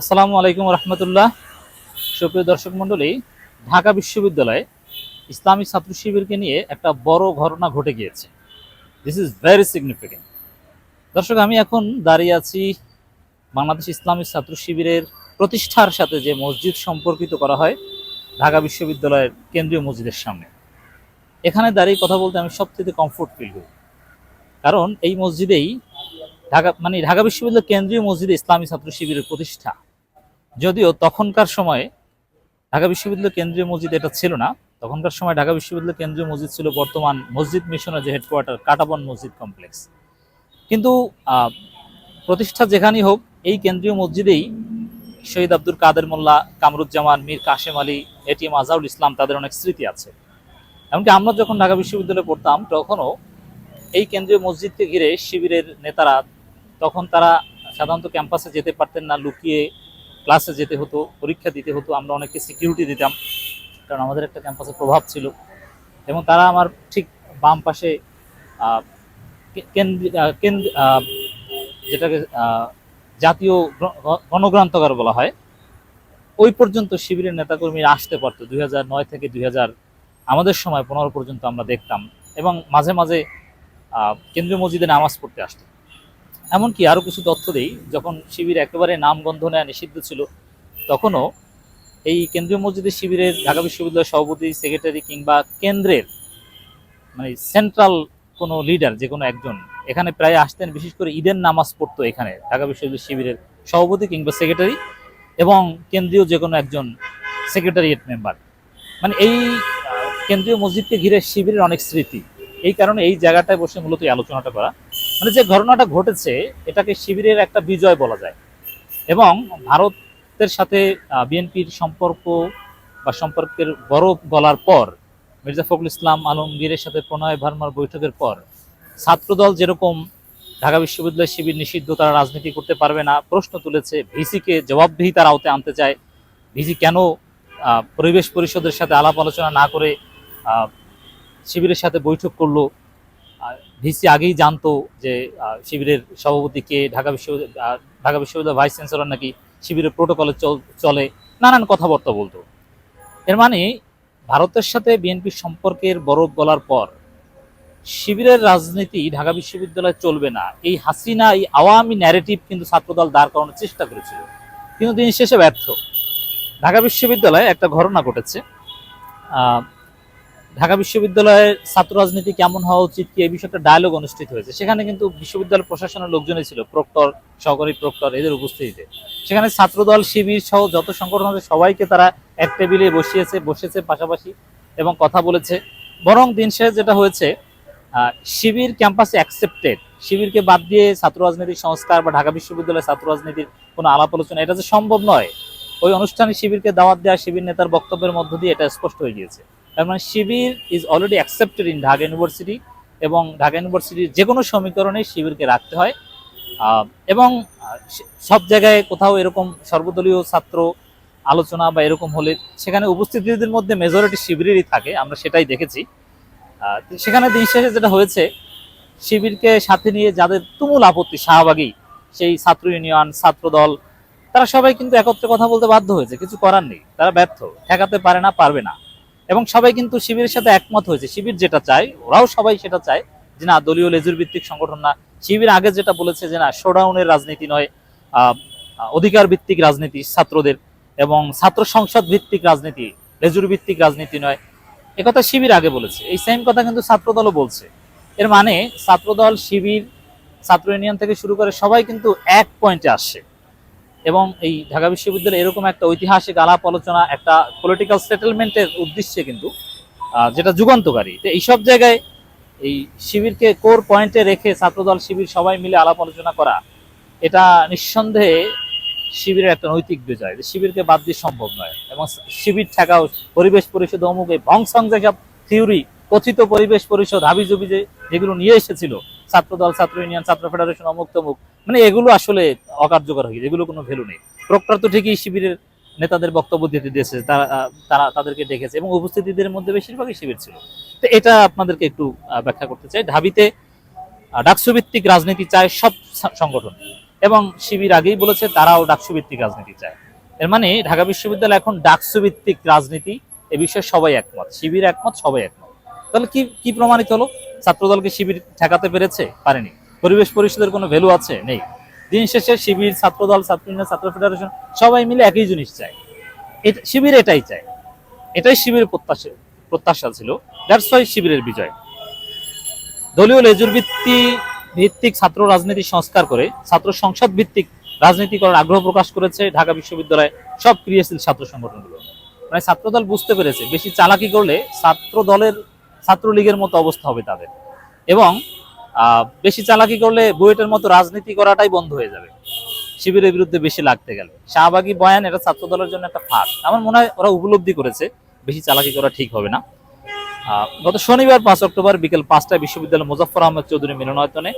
আসসালামু আলাইকুম রহমতুল্লাহ। সুপ্রিয় দর্শক মণ্ডলী, ঢাকা বিশ্ববিদ্যালয়ে ইসলামী ছাত্র শিবিরকে নিয়ে একটা বড় ঘটনা ঘটে গিয়েছে। দিস ইজ ভেরি সিগনিফিকেন্ট দর্শক, আমি এখন দাঁড়িয়ে আছি বাংলাদেশ ইসলামী ছাত্র শিবিরের প্রতিষ্ঠার সাথে যে মসজিদ সম্পর্কিত করা হয়, ঢাকা বিশ্ববিদ্যালয়ের কেন্দ্রীয় মসজিদের সামনে। এখানে দাঁড়িয়ে কথা বলতে আমি সবথেকে কমফোর্ট ফিল করি। কারণ এই মসজিদেই ঢাকা মানে ঢাকা বিশ্ববিদ্যালয় কেন্দ্রীয় মসজিদে ইসলামী ছাত্র শিবিরের প্রতিষ্ঠা। যদিও তখনকার সময়ে ঢাকা বিশ্ববিদ্যালয় কেন্দ্রীয় মসজিদ এটা ছিল না, তখনকার সময় ঢাকা বিশ্ববিদ্যালয় কেন্দ্রীয় মসজিদ ছিল বর্তমান মসজিদ মিশনের যে হেডকোয়ার্টার কাটাবন মসজিদ কমপ্লেক্স কিন্তু প্রতিষ্ঠা যেখানেই হোক, এই কেন্দ্রীয় মসজিদেই শহীদ আব্দুল কাদের মোল্লা, কামরুজ্জামান, মীর কাশেম আলী, এটিএম আজাউল ইসলাম তাদের অনেক স্মৃতি আছে। এমনকি আমরা যখন ঢাকা বিশ্ববিদ্যালয়ে পড়তাম, তখনও এই কেন্দ্রীয় মসজিদকে ঘিরে শিবিরের নেতারা তখন তারা সাধারণত ক্যাম্পাসে যেতে পারতেন না, লুকিয়ে ক্লাসে যেতে হতো, পরীক্ষা দিতে হতো, আমরা অনেককে সিকিউরিটি দিতাম, কারণ আমাদের একটা ক্যাম্পাসে প্রভাব ছিল। এবং তারা আমার ঠিক বাম পাশে যেটাকে জাতীয় গ্র- গণগ্রন্থকার বলা হয়, ওই পর্যন্ত শিবিরের নেতাকর্মীরা আসতে পারতো। দুই নয় থেকে দুই হাজার আমাদের সময় পনেরো পর্যন্ত আমরা দেখতাম এবং মাঝে মাঝে কেন্দ্রীয় মসজিদে নামাজ পড়তে আসতো। এমনকি আরও কিছু তথ্য দেই, যখন শিবির একেবারে নামগন্ধ নেওয়া নিষিদ্ধ ছিল, তখনও এই কেন্দ্রীয় মসজিদের শিবিরের ঢাকা বিশ্ববিদ্যালয়ের সভাপতি, সেক্রেটারি কিংবা কেন্দ্রের মানে সেন্ট্রাল কোনো লিডার, যে কোনো একজন, এখানে প্রায় আসতেন, বিশেষ করে ঈদের নামাজ পড়তো এখানে, ঢাকা বিশ্ববিদ্যালয় শিবিরের সভাপতি কিংবা সেক্রেটারি এবং কেন্দ্রীয় যে কোনো একজন সেক্রেটারিয়েট মেম্বার। মানে এই কেন্দ্রীয় মসজিদকে ঘিরে শিবিরের অনেক স্মৃতি। এই কারণে এই জায়গাটায় বসে মূলত আলোচনাটা করা। মানে যে ঘটনাটা ঘটেছে, এটাকে শিবিরের একটা বিজয় বলা যায়। এবং ভারতের সাথে বিএনপির সম্পর্ক বা সম্পর্কের বরফ গলার পর, মির্জা ফখরুল ইসলাম আলমগীরের সাথে প্রণয় ভার্মার বৈঠকের পর, ছাত্রদল যেরকম ঢাকা বিশ্ববিদ্যালয় শিবির নিষিদ্ধ, তারা রাজনীতি করতে পারবে না, প্রশ্ন তুলেছে, ভিসিকে জবাবদিহিতার আওতে আনতে চায়। ভিসি কেন পরিবেশ পরিষদের সাথে আলাপ আলোচনা না করে শিবিরের সাথে বৈঠক করল? ভিসি আগেই জানতো যে শিবিরের সভাপতি কে, ঢাকা বিশ্ববিদ্যালয় ঢাকা বিশ্ববিদ্যালয় ভাইস চ্যান্সেলর নাকি শিবিরের প্রোটোকলে চলে নানান কথাবার্তা বলতো। এর মানে ভারতের সাথে বিএনপির সম্পর্কের বরফ গলার পর শিবিরের রাজনীতি ঢাকা বিশ্ববিদ্যালয়ে চলবে না। এই হাসিনা, এই আওয়ামী ন্যারেটিভ কিন্তু ছাত্রদল দাঁড় করানোর চেষ্টা করেছিল। কিন্তু দিন শেষে ব্যর্থ। ঢাকা বিশ্ববিদ্যালয়ে একটা ঘটনা ঘটেছে। ঢাকা বিশ্ববিদ্যালয়ের ছাত্র রাজনীতি কেমন হওয়া উচিত কি? এই বিষয়ে একটা ডায়লগ অনুষ্ঠিত হয়েছে। সেখানে কিন্তু বিশ্ববিদ্যালয় প্রশাসনের লোকজনই ছিল প্রক্টর সহকারী প্রক্টর এদের উপস্থিতিতে। সেখানে ছাত্রদল, শিবির সহ যত সংগঠন আছে, সবাইকে তারা এক টেবিলে বসিয়েছে, বসেছে পাশাপাশি এবং কথা বলেছে। বরং দিন শেষে যেটা হয়েছে শিবির ক্যাম্পাসে অ্যাকসেপ্টেড শিবিরকে বাদ দিয়ে ছাত্র রাজনীতির সংস্কার বা ঢাকা বিশ্ববিদ্যালয়ের ছাত্র রাজনীতির কোনো আলাপ আলোচনা, এটা যে সম্ভব নয়। ওই অনুষ্ঠানে শিবিরকে দাওয়াত দেওয়া শিবির নেতার বক্তব্যের মধ্য দিয়ে এটা স্পষ্ট হয়ে গিয়েছে। তার মানে Shibir is already accepted in Dhaka university এবং ঢাকা ইউনিভার্সিটির যে কোনো সমীকরণে শিবিরকে রাখতে হয়। এবং সব জায়গায় কোথাও এরকম সর্বদলীয় ছাত্র আলোচনা বা এরকম হলে সেখানে উপস্থিতিদের মধ্যে মেজরিটি শিবিরেরই থাকে, আমরা সেটাই দেখেছি। সেখানে দিন শেষে যেটা হয়েছে, শিবিরকে সাথে নিয়ে যাদের তুমুল আপত্তি, শাহবাগী, সেই ছাত্র ইউনিয়ন, ছাত্র দল, তারা সবাই কিন্তু একত্রে কথা বলতে বাধ্য হয়েছে, কিছু করার নেই, তারা ব্যর্থ, ঠেকাতে পারে না, পারবে না। এবং সবাই কিন্তু শিবিরের সাথে একমত হয়েছে। শিবির যেটা চায়, ওরাও সবাই সেটা চায় যে না, দলীয় লেজুর ভিত্তিক সংগঠন না। শিবির আগে যেটা বলেছে যে না শোডাউনের রাজনীতি নয় অধিকার ভিত্তিক রাজনীতি ছাত্রদের এবং ছাত্র সংসদ ভিত্তিক রাজনীতি লেজুর ভিত্তিক রাজনীতি নয়। একথা শিবির আগে বলেছে। এই সেম কথা কিন্তু ছাত্রদলও বলছে। এর মানে ছাত্রদল, শিবির, ছাত্র ইউনিয়ন থেকে শুরু করে সবাই কিন্তু এক পয়েন্টে আসছে। এবং এই ঢাকা বিশ্ববিদ্যালয়ে এরকম একটা ঐতিহাসিক আলাপ আলোচনা, একটা পলিটিক্যাল সেটেলমেন্টের উদ্দেশ্যে কিন্তু যেটা যুগান্তকারী। তো এইসব জায়গায় এই শিবিরকে কোর পয়েন্টে রেখে ছাত্রদল শিবির সবাই মিলে আলাপ আলোচনা করা, এটা নিঃসন্দেহে শিবিরের একটা নৈতিক বিজয়। শিবিরকে বাদ দিয়ে সম্ভব নয়। এবং শিবির ঠেকাও পরিবেশ পরিষদ অমুক এই ভংসং যেসব থিওরি, কথিত পরিবেশ পরিষদ, হাবিজুবি যেগুলো নিয়ে এসেছিল ছাত্রদল ছাত্র ইউনিয়ন ছাত্র ফেডারেশন অমুক তমুক। মানে এগুলো আসলে অকার্যকর হয়ে গেছে এগুলো কোনো ভ্যালু নেই। প্রক্টর তো ঠিকই শিবিরের নেতাদের বক্তব্য দিতে দিয়েছে তারা তারা তাদেরকে ডেকেছে এবং উপস্থিতিদের মধ্যে বেশিরভাগই শিবির ছিল। তো এটা আপনাদেরকে একটু ব্যাখ্যা করতে চাই। ঢাবিতে আহ, ডাকসু ভিত্তিক রাজনীতি চায় সব সংগঠন। এবং শিবির আগেই বলেছে তারাও ডাকসু ভিত্তিক রাজনীতি চায়। এর মানে ঢাকা বিশ্ববিদ্যালয় এখন ডাকসু ভিত্তিক রাজনীতি এ বিষয়ে সবাই একমত। শিবির একমত সবাই একমত। তাহলে কি কি প্রমাণিত হলো? ছাত্রদলকে শিবির ঠেকাতে পেরেছে? পারেনি। পরিবেশ পরিষদের কোনো ভ্যালু আছে? নেই। দিন শেষে শিবির ছাত্রদল ছাত্র ইউনিয়ন, ছাত্র ফেডারেশন সবাই মিলে একই জিনিস চায়। এটা- শিবির এটাই চায়। এটাই শিবিরের প্রত্যাশা প্রত্যাশা ছিল। দ্যাটস ওয়াই শিবিরের বিজয়। দলীয় লেজুর ভিত্তি ভিত্তিক ছাত্র রাজনীতি সংস্কার করে ছাত্র সংসদ ভিত্তিক রাজনীতি করার আগ্রহ প্রকাশ করেছে ঢাকা বিশ্ববিদ্যালয়ে সব ক্রিয়াশীল ছাত্র সংগঠনগুলো। মানে ছাত্রদল বুঝতে পেরেছে বেশি চালাকি করলে ছাত্র দলের ছাত্রলীগের মতো অবস্থা হবে তাদের। এবং বেশি চালাকি করলে বুয়েটের মতো রাজনীতি করাটাই বন্ধ হয়ে যাবে। শিবিরের বিরুদ্ধে বেশি লাগতে গেলে। শাহবাগী বয়ান, এটা ছাত্র দলের জন্য একটা ফাঁক আমার মনে হয় ওরা উপলব্ধি করেছে, বেশি চালাকি করা ঠিক হবে না। গত শনিবার পাঁচ অক্টোবর বিকেল পাঁচটায় বিশ্ববিদ্যালয় মুজফর আহমেদ চৌধুরী মিলনায়তনে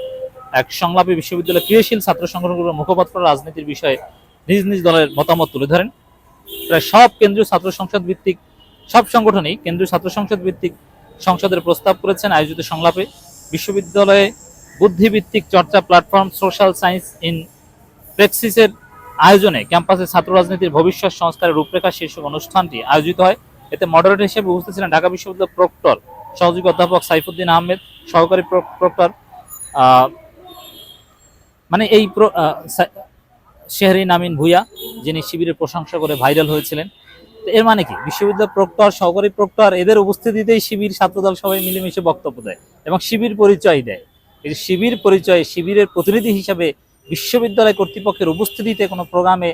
এক সংলাপে বিশ্ববিদ্যালয় ক্রিয়াশীল ছাত্র সংগঠনগুলোর মুখপাত্র রাজনীতির বিষয়ে নিজ নিজ দলের মতামত তুলে ধরেন। প্রায় সব কেন্দ্রীয় ছাত্র সংসদ ভিত্তিক, সব সংগঠনই কেন্দ্রীয় ছাত্র সংসদ ভিত্তিক সংসদের প্রস্তাব করেছেন আয়োজিত সংলাপে। বিশ্ববিদ্যালয়ে বুদ্ধিভিত্তিক চর্চা প্ল্যাটফর্ম সোশ্যাল সায়েন্স ইন প্রেক্সিসের আয়োজনে ক্যাম্পাসে ছাত্র রাজনীতির ভবিষ্যৎ সংস্কারের রূপরেখা শীর্ষক অনুষ্ঠানটি আয়োজিত হয়। এতে মডারেটর হিসেবে উপস্থিত ছিলেন ঢাকা বিশ্ববিদ্যালয় প্রক্টর, সহযোগী অধ্যাপক সাইফুদ্দিন আহমেদ, সহকারী প্র- প্রক্টর মানে এই শেহরিন আমিন ভুইয়া, যিনি শিবিরের প্রশংসা করে ভাইরাল হয়েছিলেন। এর মানে কি? বিশ্ববিদ্যালয় প্রক্টর, সহকারী প্রক্টর, এদের উপস্থিতিতেই শিবির ছাত্রদল সবাই মিলেমিশে বক্তব্য দেয় এবং শিবির পরিচয় দেয়। এই শিবির পরিচয়, শিবিরের প্রতিনিধি হিসাবে বিশ্ববিদ্যালয় কর্তৃপক্ষের উপস্থিতিতে কোনো প্রোগ্রামে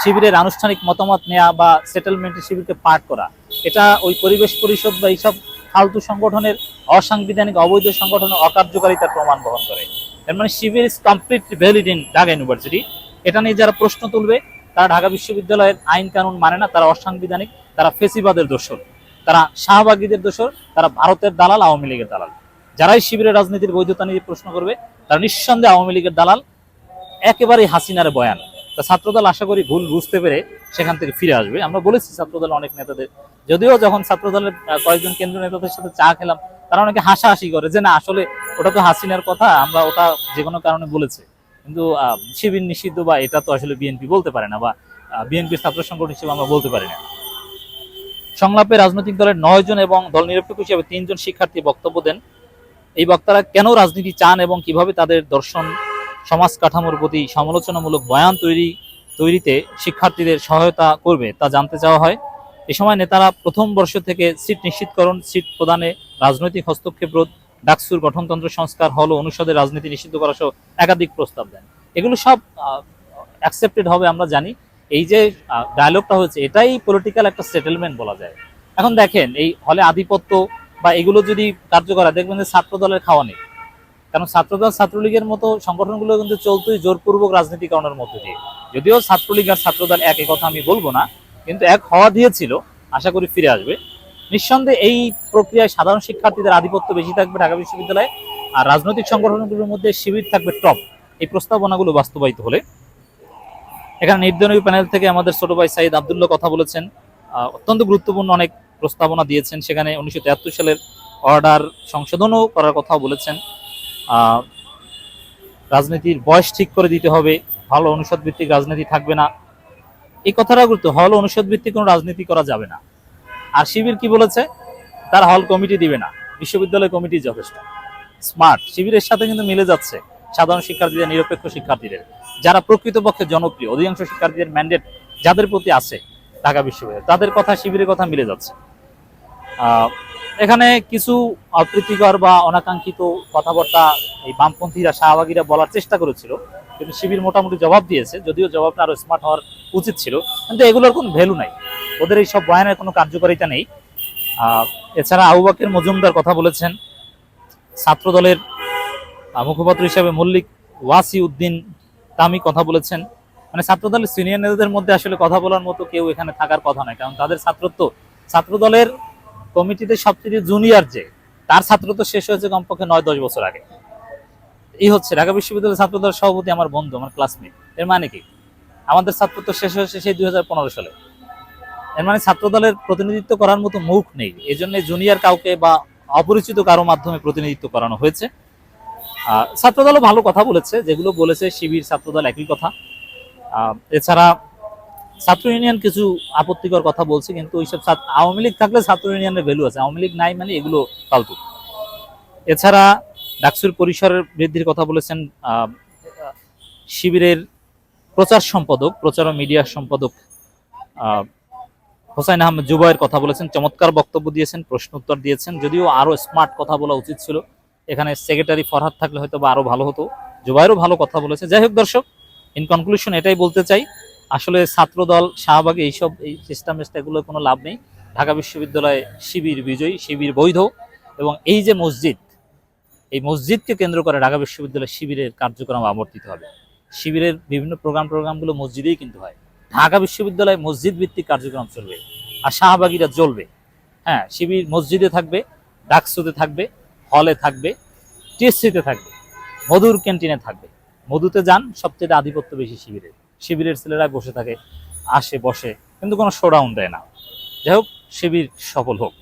শিবিরের আনুষ্ঠানিক মতামত নেওয়া বা সেটেলমেন্টে শিবিরকে পাঠ করা, এটা ওই পরিবেশ পরিষদ বা এইসব ফালতু সংগঠনের অসাংবিধানিক অবৈধ সংগঠনের অকার্যকারিতার প্রমাণ বহন করে। এর মানে Shibir is complete valid in Dhaka university এটা নিয়ে যারা প্রশ্ন তুলবে তারা ঢাকা বিশ্ববিদ্যালয়ের আইন কানুন মানে না, তারা অসাংবিধানিক, তারা ফেসিবাদের দোষর, তারা শাহবাগীদের দোষর, তারা ভারতের দালাল, আওয়ামী লীগের দালাল। যারাই শিবিরের রাজনীতির বৈধতা নিয়ে প্রশ্ন করবে, তারা নিঃসন্দেহে আওয়ামী লীগের দালাল, একেবারেই হাসিনার বয়ান। তা ছাত্রদল, আশা করি ভুল বুঝতে পেরে সেখান থেকে ফিরে আসবে। আমরা বলেছি ছাত্রদল অনেক নেতাদের, যদিও যখন ছাত্রদলের কয়েকজন কেন্দ্রীয় নেতাদের সাথে চা খেলাম, তারা অনেকে হাসাহাসি করে যে না, আসলে ওটা তো হাসিনার কথা, আমরা ওটা যে কোনো কারণে বলেছে। কিন্তু শিবির নিষিদ্ধ বা এটা তো আসলে বিএনপি বলতে পারে না বা বিএনপির ছাত্র সংগঠন হিসেবে আমরা বলতে পারি না। সংলাপে রাজনৈতিক দলের নয় জন এবং দল নিরপেক্ষ হিসেবে তিনজন শিক্ষার্থী বক্তব্য দেন। এই বক্তারা কেন রাজনীতি চান এবং কীভাবে তাদের দর্শন, সমাজ কাঠামোর প্রতি সমালোচনামূলক বয়ান তৈরি, তৈরিতে শিক্ষার্থীদের সহায়তা করবে তা জানতে চাওয়া হয়। এ সময় নেতারা প্রথম বর্ষ থেকে সিট নিশ্চিতকরণ, সিট প্রদানে রাজনৈতিক হস্তক্ষেপ রোধ ডাকসুর গঠনতন্ত্র সংস্কার হল অনুষদের রাজনীতি নিষিদ্ধ করা সহ একাধিক প্রস্তাব দেন। এগুলো সব অ্যাকসেপ্টেড হবে আমরা জানি। এই যে ডায়লগটা হয়েছে, এটাই পলিটিক্যাল একটা সেটেলমেন্ট বলা যায়। এখন দেখেন, এই হলে আধিপত্য বা এগুলো যদি কার্যকর দেখবেন যে ছাত্র দলের খাওয়া নেই। কারণ ছাত্রদল ছাত্রলীগের মতো সংগঠনগুলো কিন্তু চলতোই জোরপূর্বক রাজনীতিকরণের মধ্যে দিয়ে। যদিও ছাত্রলীগ আর ছাত্রদল এক কথা আমি বলব না, কিন্তু এক হওয়া দিয়েছিল, আশা করি ফিরে আসবে। নিঃসন্দেহে এই প্রক্রিয়ায় সাধারণ শিক্ষার্থীদের আধিপত্য বেশি থাকবে ঢাকা বিশ্ববিদ্যালয়ে, আর রাজনৈতিক সংগঠনগুলোর মধ্যে শিবির থাকবে টপ। এই প্রস্তাবনাগুলো বাস্তবায়িত হলে। এখানে নির্দলীয় প্যানেল থেকে আমাদের ছোট ভাই সাইদ আবদুল্লাহ কথা বলেছেন। অত্যন্ত গুরুত্বপূর্ণ অনেক প্রস্তাবনা দিয়েছেন। সেখানে উনিশশো সালের অর্ডার সংশোধনও করার কথাও বলেছেন। রাজনীতির বয়স ঠিক করে দিতে হবে। ভালো অনুষদ ভিত্তিক রাজনীতি থাকবে না। এই কথাটা গুরুত্ব হল অনুষদ ভিত্তিক কোনো রাজনীতি করা যাবে না। আর শিবির কি বলেছে? তার হল কমিটি দিবে না। বিশ্ববিদ্যালয় কমিটি যথেষ্ট। স্মার্ট। শিবিরের সাথে কিন্তু মিলে যাচ্ছে সাধারণ শিক্ষার্থীদের, নিরপেক্ষ শিক্ষার্থীদের। যারা প্রকৃতপক্ষে জনপ্রিয়, অধিকাংশ শিক্ষার্থীদের ম্যান্ডেট যাদের প্রতি আছে ঢাকা বিশ্ববিদ্যালয়, তাদের কথা শিবিরের কথা মিলে যাচ্ছে। এখানে কিছু অপ্রীতিকর বা অনাকাঙ্ক্ষিত কথাবার্তা এই বামপন্থীরা, শাহবাগীরা বলার চেষ্টা করেছিল। কিন্তু শিবির মোটামুটি জবাব দিয়েছে, যদিও জবাবটা আরও স্মার্ট হওয়ার উচিত ছিল। কিন্তু এগুলোর কোনো ভ্যালু নাই। ওদের এই সব বয়ানের কোনো কার্যকারিতা নেই। এছাড়া আবু বাকের মজুমদার কথা বলেছেন ছাত্র দলের মুখপাত্র হিসেবে মল্লিক ওয়াসি উদ্দিন তামি কথা বলেছেন। মানে ছাত্র দলের সিনিয়র নেতাদের মধ্যে আসলে কথা বলার মতো কেউ এখানে থাকার কথা নয়, কারণ তাদের ছাত্রত্ব ছাত্র দলের কমিটিতে সবচেয়ে জুনিয়র যে, তার ছাত্রত্ব শেষ হয়েছে কমপক্ষে নয় দশ বছর আগে। এই হচ্ছে, ঢাকা বিশ্ববিদ্যালয়ের ছাত্র দলের সভাপতি আমার বন্ধু, আমার ক্লাসমেট এর মানে কি? আমাদের ছাত্রত্ব শেষ হয়েছে সেই দুই হাজার পনেরো সালে। এর মানে ছাত্র দলের প্রতিনিধিত্ব করার মতো মুখ নেই। এই জন্য জুনিয়র কাউকে বা অপরিচিত কারও মাধ্যমে প্রতিনিধিত্ব করানো হয়েছে। ছাত্রদলও ভালো কথা বলেছে, যেগুলো বলেছে শিবির, ছাত্রদল একই কথা। এছাড়া ছাত্র ইউনিয়ন কিছু আপত্তিকর কথা বলছে, কিন্তু ওইসব আওয়ামী লীগ থাকলে ছাত্র ইউনিয়নের ভ্যালু আছে। আওয়ামী লীগ নাই মানে এগুলো ফালতু এছাড়া ডাকসুর পরিসরের বৃদ্ধির কথা বলেছেন শিবিরের প্রচার সম্পাদক, প্রচার ও মিডিয়া সম্পাদক হোসাইন আহমেদ জুবাইয়ের কথা বলেছেন, চমৎকার বক্তব্য দিয়েছেন প্রশ্ন উত্তর দিয়েছেন, যদিও আরও স্মার্ট কথা বলা উচিত ছিল। এখানে সেক্রেটারি ফরহাদ থাকলে হয়তো বা আরও ভালো হতো। জুবাইরও ভালো কথা বলেছে। যাই হোক দর্শক ইন কনক্লুশন এটাই বলতে চাই, আসলে ছাত্রদল, শাহবাগে এইসব এই সিস্টেম এগুলো কোনো লাভ নেই। ঢাকা বিশ্ববিদ্যালয়ে শিবির বিজয়ী, শিবির বৈধ এবং এই যে মসজিদ, এই মসজিদকে কেন্দ্র করে ঢাকা বিশ্ববিদ্যালয় শিবিরের কার্যক্রম আবর্তিত হবে। শিবিরের বিভিন্ন প্রোগ্রাম প্রোগ্রামগুলো মসজিদেই কিন্তু হয়। ঢাকা বিশ্ববিদ্যালয়ে মসজিদ ভিত্তিক কার্যক্রম চলবে। আর শাহবাগীরা জ্বলবে। হ্যাঁ শিবির মসজিদে থাকবে, ডাকসুতে থাকবে, হলে থাকবে, টিএসসিতে থাকবে, মধুর ক্যান্টিনে থাকবে। মধুতে যান সবচেয়ে আধিপত্য বেশি শিবিরের শিবিরের ছেলেরা বসে থাকে, আসে, বসে, কিন্তু কোনো শোডাউন দেয় না। যাই হোক, শিবির সফল হোক।